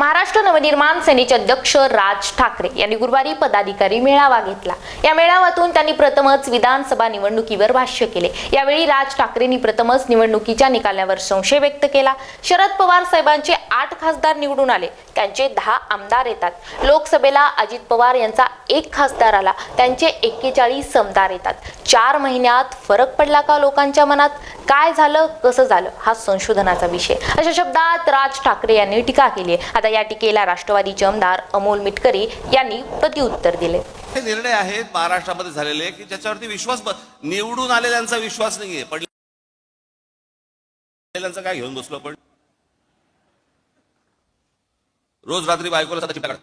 महाराष्ट्र नवनिर्माण सेनेचे अध्यक्ष राज ठाकरे यांनी गुरुवारी पदाधिकारी मेळावा घेतला. या मेळाव्यातून त्यांनी प्रथमच विधानसभा निवडणुकीवर भाष्य केले. यावेळी राज ठाकरेंनी प्रथमच निवडणुकीच्या निकालावर संशय व्यक्त केला. शरद पवार साहेबांचे आठ खासदार निवडून आले. त्यांचे दहा आमदार येतात. लोकसभेला अजित पवार यांचा एक खासदार आला. त्यांचे एक्केचाळीस आमदार येतात. चार महिन्यात फरक पडला का लोकांच्या मनात? काय झालं? कसं झालं? हा संशोधनाचा विषय. अशा शब्दात राज ठाकरे यांनी टीका केली आहे. आता या टीकेला राष्ट्रवादीचे आमदार अमोल मिटकरी यांनी प्रतिउत्तर दिले. हे निर्णय आहेत महाराष्ट्रामध्ये झालेले की ज्याच्यावरती विश्वास निवडून आलेल्यांचा विश्वास नाहीये. पडलेल्यांचा काय घेऊन बसलो आपण? रोज रात्री बायकोला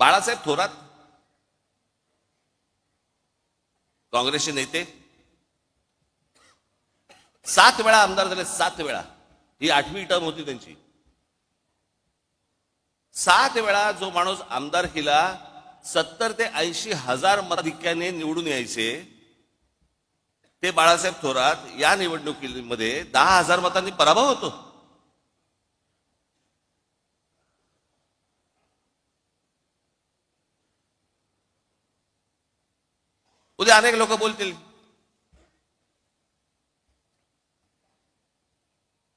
बाळासाहेब थोरात काँग्रेसचे नेते सात वेळा आमदार झाले सात वेळा. ही आठवी टर्म होती त्यांची. सात वेळा जो माणूस आमदार केला सत्तर ते ऐंशी हजार मताधिक्याने निवडून यायचे ते बाळासाहेब थोरात या निवडणुकीमध्ये दहा हजार मतांनी पराभव होतो. उद्या अनेक लोक बोलतील.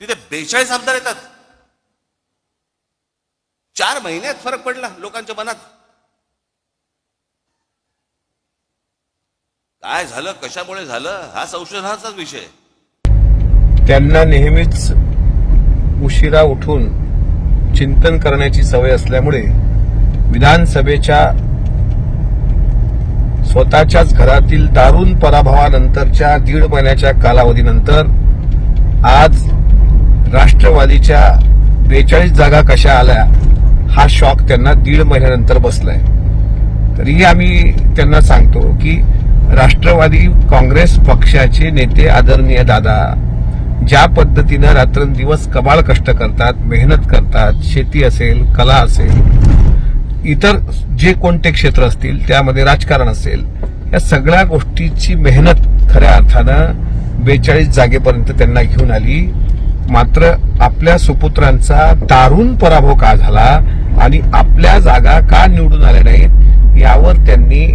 तिथे बेचाळीस आमदार येतात. चार महिन्यात फरक पडला लोकांच्या मनात. काय झालं कशामुळे झालं हा संशोधनाचाच विषय. त्यांना नेहमीच उशिरा उठून चिंतन करण्याची सवय असल्यामुळे विधानसभेच्या स्वतःच्याच घरातील दारुण पराभवानंतरच्या दीड महिन्याच्या कालावधीनंतर आज राष्ट्रवादीच्या बेचाळीस जागा कशा आल्या हा शॉक त्यांना दीड महिन्यानंतर बसलाय. तरीही आम्ही त्यांना सांगतो की राष्ट्रवादी काँग्रेस पक्षाचे नेते आदरणीय दादा ज्या पद्धतीनं रात्रंदिवस कबाळ कष्ट करतात मेहनत करतात शेती असेल कला असेल इतर जे कोणते क्षेत्र असतील त्यामध्ये राजकारण असेल या सगळ्या गोष्टीची मेहनत खऱ्या अर्थानं बेचाळीस जागेपर्यंत त्यांना घेऊन आली. मात्र आपल्या सुपुत्रांचा दारुण पराभव का झाला आणि आपल्या जागा का निवडून आल्या नाहीत यावर त्यांनी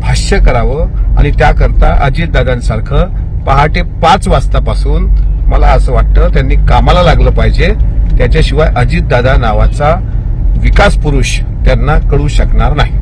भाष्य करावं आणि त्याकरता अजितदादांसारखं पहाटे पाच वाजतापासून मला असं वाटतं त्यांनी कामाला लागलं पाहिजे. त्याच्याशिवाय अजितदादा नावाचा विकास पुरुष त्यांना कळू शकणार नाही.